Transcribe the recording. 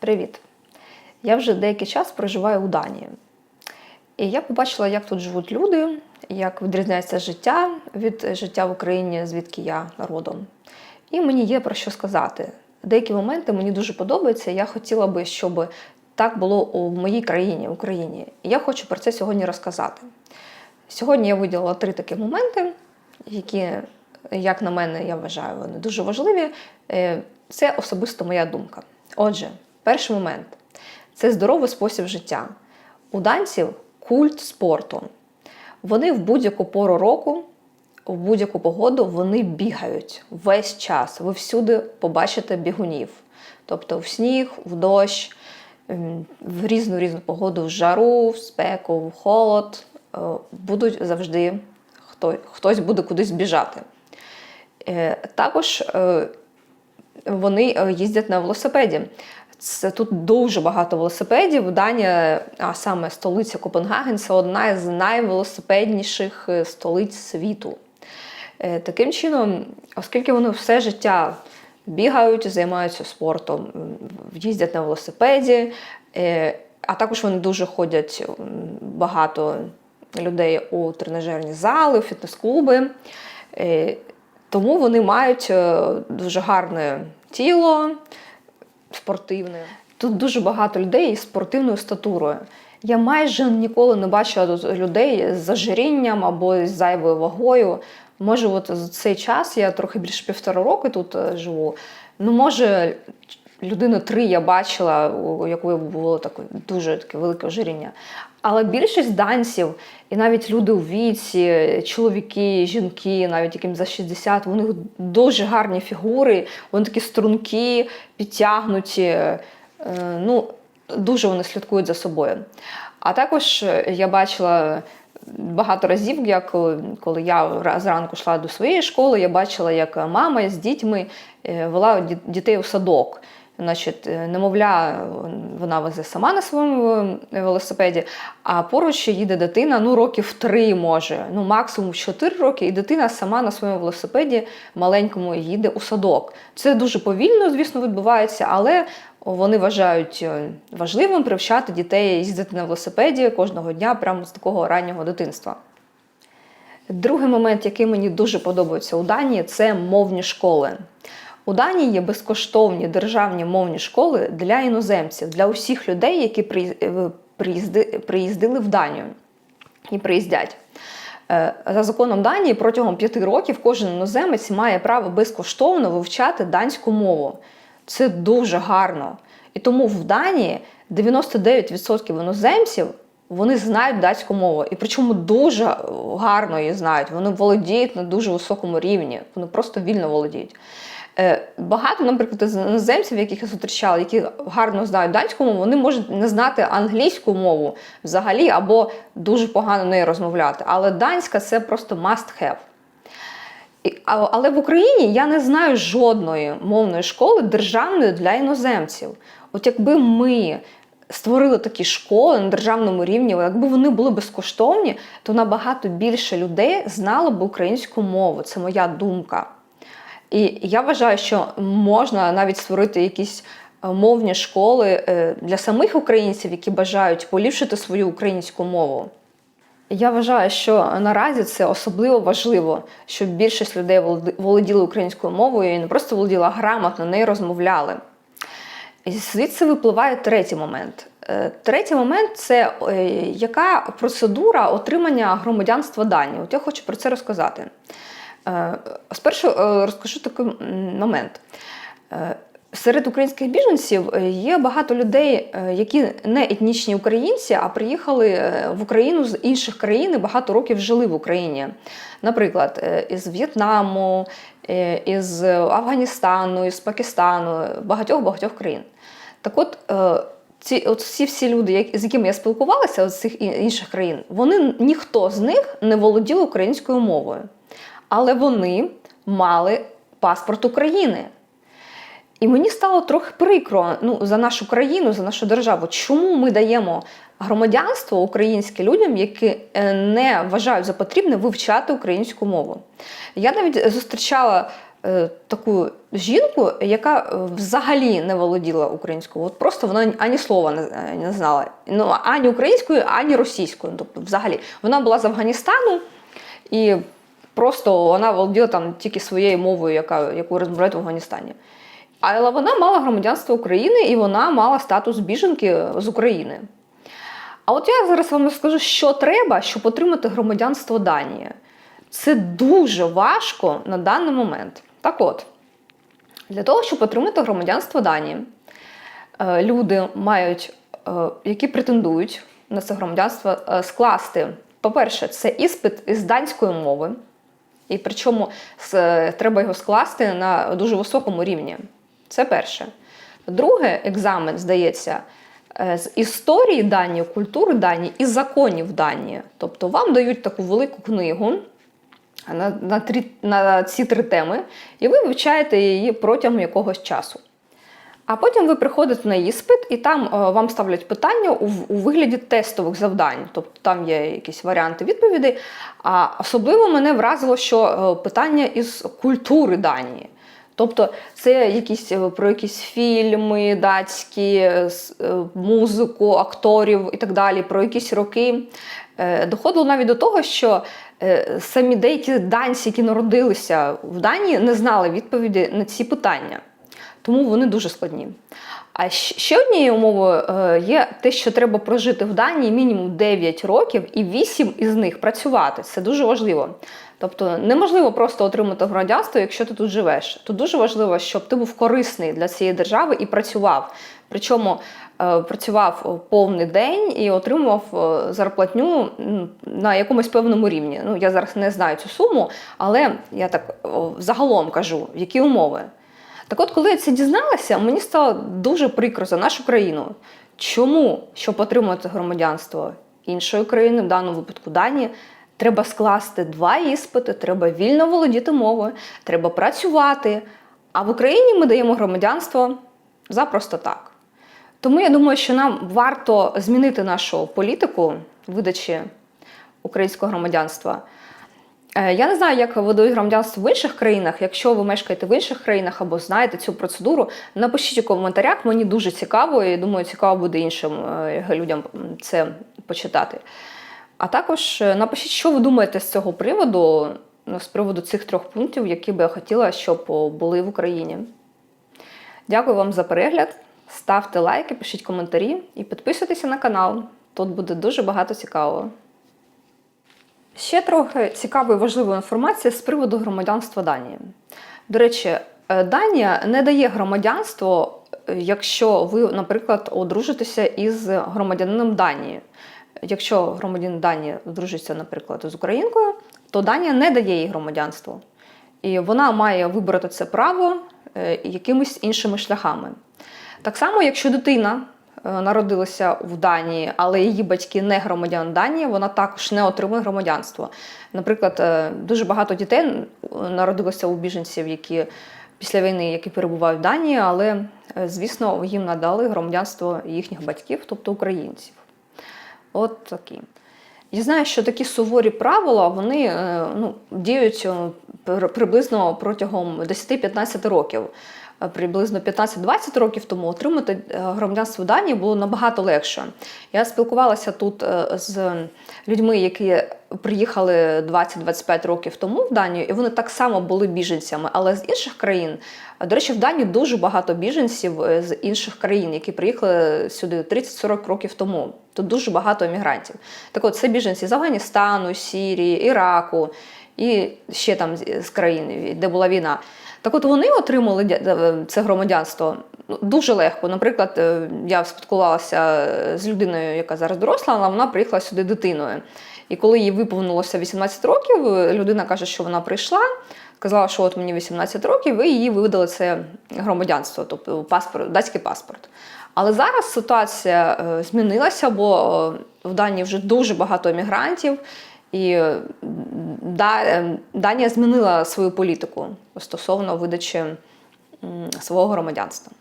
Привіт! Я вже деякий час проживаю у Данії. І я побачила, як тут живуть люди, як відрізняється життя від життя в Україні, звідки я родом. І мені є про що сказати. Деякі моменти мені дуже подобаються. Я хотіла би, щоб так було у моїй країні, Україні. І я хочу про це сьогодні розказати. Сьогодні я виділила три такі моменти, які, як на мене, я вважаю, вони дуже важливі. Е, Це особисто моя думка. Отже, перший момент це здоровий спосіб життя. У данців культ спорту. Вони в будь-яку пору року, в будь-яку погоду вони бігають весь час. Ви всюди побачите бігунів. Тобто в сніг, в дощ, ем, в різну різну погоду, в жару, в спеку, в холод. е, Будуть завжди хто, хтось буде кудись біжати. Е, Також е, вони їздять на велосипеді. Це тут дуже багато велосипедів. Данія, а саме столиця Копенгаген, це одна з найвелосипедніших е, столиць світу. Е, Таким чином, оскільки вони все життя бігають, займаються спортом, їздять на велосипеді, е, а також вони дуже ходять багато людей у тренажерні зали, у фітнес-клуби. Тому вони мають дуже гарне тіло, спортивне. Тут дуже багато людей із спортивною статурою. Я майже ніколи не бачила людей з зажирінням або з зайвою вагою. Може, от за цей час я трохи більше півтора роки тут е, живу. Ну, може, людини три я бачила, у якої було таке дуже таке велике ожиріння. Але більшість данців, і навіть люди у віці, чоловіки, жінки, навіть яким за 60, у них дуже гарні фігури, вони такі стрункі, підтягнуті. е, Ну, дуже вони слідкують за собою. А також е, я бачила багато разів, як коли- коли я зранку йшла до своєї школи, я бачила, як мама з дітьми е, вела дітей у садок. Значить, е, немовля, вона везе сама на своєму е, велосипеді, а поруч їде дитина, ну років три може, ну максимум 4 роки, і дитина сама на своєму велосипеді маленькому їде у садок. Це дуже повільно, звісно, відбувається, але вони вважають е, важливим привчати дітей їздити на велосипеді кожного дня, прямо з такого раннього дитинства. Другий момент, який мені дуже подобається у Данії, це мовні школи. У Данії є безкоштовні державні мовні школи для іноземців, для усіх людей, які е, приїзди- приїздили в Данію і приїздять. Е, За законом Данії протягом п'яти років кожен іноземець має право безкоштовно вивчати данську мову. Це дуже гарно. І тому в Данії 99% іноземців вони знають датську мову. І причому дуже гарно її знають. Вони володіють на дуже високому рівні. Вони просто вільно володіють. Е, Багато, наприклад, з іноземців, яких я зустрічала, які гарно знають данську мову, вони можуть не знати англійську мову взагалі або дуже погано нею розмовляти. Але данська це просто must have. Але в Україні я не знаю жодної мовної школи державної для іноземців. От якби ми створили такі школи на державному рівні, якби вони були безкоштовні, то набагато більше людей знало б українську мову. Це моя думка. І я вважаю, що можна навіть створити якісь е, мовні школи е, для самих українців, які бажають поліпшити свою українську мову. Я вважаю, що наразі це особливо важливо, щоб більшість людей володіли українською мовою і не просто володіли, а грамотно нею розмовляли. І звідси випливає третій момент. Е, Третій момент це яка процедура отримання громадянства Данії. От я хочу про це розказати. Е, Спершу е, розкажу такий момент. Е, Серед українських біженців є багато людей, які не етнічні українці, а приїхали в Україну з інших країн і багато років жили в Україні. Наприклад, із В'єтнаму, із Афганістану, із Пакистану, багатьох-багатьох країн. Так от, ці от всі всі люди, з якими я спілкувалася з цих інших країн, вони ніхто з них не володів українською мовою. Але вони мали паспорт України. І мені стало трохи прикро ну, за нашу країну, за нашу державу. Чому ми даємо громадянство українське людям, які е, не вважають за потрібне вивчати українську мову? Я навіть зустрічала е, таку жінку, яка е, взагалі не володіла українською. От просто вона ані слова не, не знала. Ну, ані українською, ані російською. Тобто, взагалі, вона була з Афганістану і просто вона володіла там тільки своєю мовою, яка, яку розмовляють в Афганістані. Але вона мала громадянство України і вона мала статус біженки з України. А от я зараз вам скажу, що треба, щоб отримати громадянство Данії. Це дуже важко на даний момент. Так от, для того, щоб отримати громадянство Данії, е, люди мають, е, які претендують на це громадянство, е, скласти, по-перше, це іспит із данської мови. І причому с- треба його скласти на дуже високому рівні. Це перше. Друге, екзамен здається е, з історії Данії, культури Данії і законів Данії. Тобто вам дають таку велику книгу на, на, три, на ці три теми, і ви вивчаєте її протягом якогось часу. А потім ви приходите на іспит, і там е, вам ставлять питання у, у вигляді тестових завдань. Тобто там є якісь варіанти відповідей. А особливо мене вразило, що е, питання із культури Данії. Тобто це якісь е, про якісь фільми датські, музику, акторів і так далі, про якісь роки. Доходило навіть до того, що самі деякі данці, які народилися в Данії, не знали відповіді на ці питання. Тому вони дуже складні. А ще однією умовою е, є те, що треба прожити в Данії мінімум 9 років і 8 із них працювати. Це дуже важливо. Тобто неможливо просто отримати громадянство, якщо ти тут живеш. Тут дуже важливо, щоб ти був корисний для цієї держави і працював. Причому е, працював повний день і отримував е, зарплатню на якомусь певному рівні. Ну я зараз не знаю цю суму, але я так загалом кажу, які умови. Так от, коли я це дізналася, мені стало дуже прикро за нашу країну. Чому, щоб отримати громадянство іншої країни, в даному випадку Данії, треба скласти два іспити, треба вільно володіти мовою, треба працювати. А в Україні ми даємо громадянство за просто так. Тому я думаю, що нам варто змінити нашу політику видачі українського громадянства. Е, Я не знаю, як видають громадянство в інших країнах. Якщо ви мешкаєте в інших країнах або знаєте цю процедуру, напишіть у коментарях. Мені дуже цікаво, і думаю, цікаво буде іншим е, людям це почитати. А також е, напишіть, що ви думаєте з цього приводу, ну, з приводу цих трьох пунктів, які би я хотіла, щоб були в Україні. Дякую вам за перегляд. Ставте лайки, пишіть коментарі і підписуйтеся на канал. Тут буде дуже багато цікавого. Ще трохи цікавої важливої інформації з приводу громадянства Данії. До речі, е, Данія не дає громадянство, е, якщо ви, наприклад, одружитеся із громадянином Данії. Якщо громадянин Данії одружиться, наприклад, з українкою, то Данія не дає їй громадянство. І вона має вибрати це право е, якимись іншими шляхами. Так само, якщо дитина народилася в Данії, але її батьки не громадян Данії, вона також не отримує громадянство. Наприклад, е, дуже багато дітей е, народилося у біженців, які після війни, які перебувають в Данії, але, е, звісно, їм надали громадянство їхніх батьків, тобто українців. От такі. Я знаю, що такі суворі правила вони е, ну, діють е, приблизно протягом 10-15 років. Е, Приблизно 15-20 років тому отримати е, громадянство Данії було набагато легше. Я спілкувалася тут е, з людьми, які приїхали 20-25 років тому в Данію, і вони так само були біженцями, але з інших країн. До речі, в Данії дуже багато біженців з інших країн, які приїхали сюди 30-40 років тому. Тут дуже багато емігрантів. Так от, це біженці з Афганістану, Сірії, Іраку і ще там з з країн, де була війна. Так от вони отримали е, це громадянство ну, дуже легко. Наприклад, е, я спілкувалася з людиною, яка зараз доросла, але вона приїхала сюди дитиною. І коли їй виповнилося 18 років, е, людина каже, що вона прийшла, сказала, що от мені 18 років, і їй видали це громадянство, тобто паспорт, датський паспорт. Але зараз ситуація е, змінилася, бо е, в Данії вже дуже багато емігрантів, і е, е, Данія змінила свою політику стосовно видачі свого громадянства.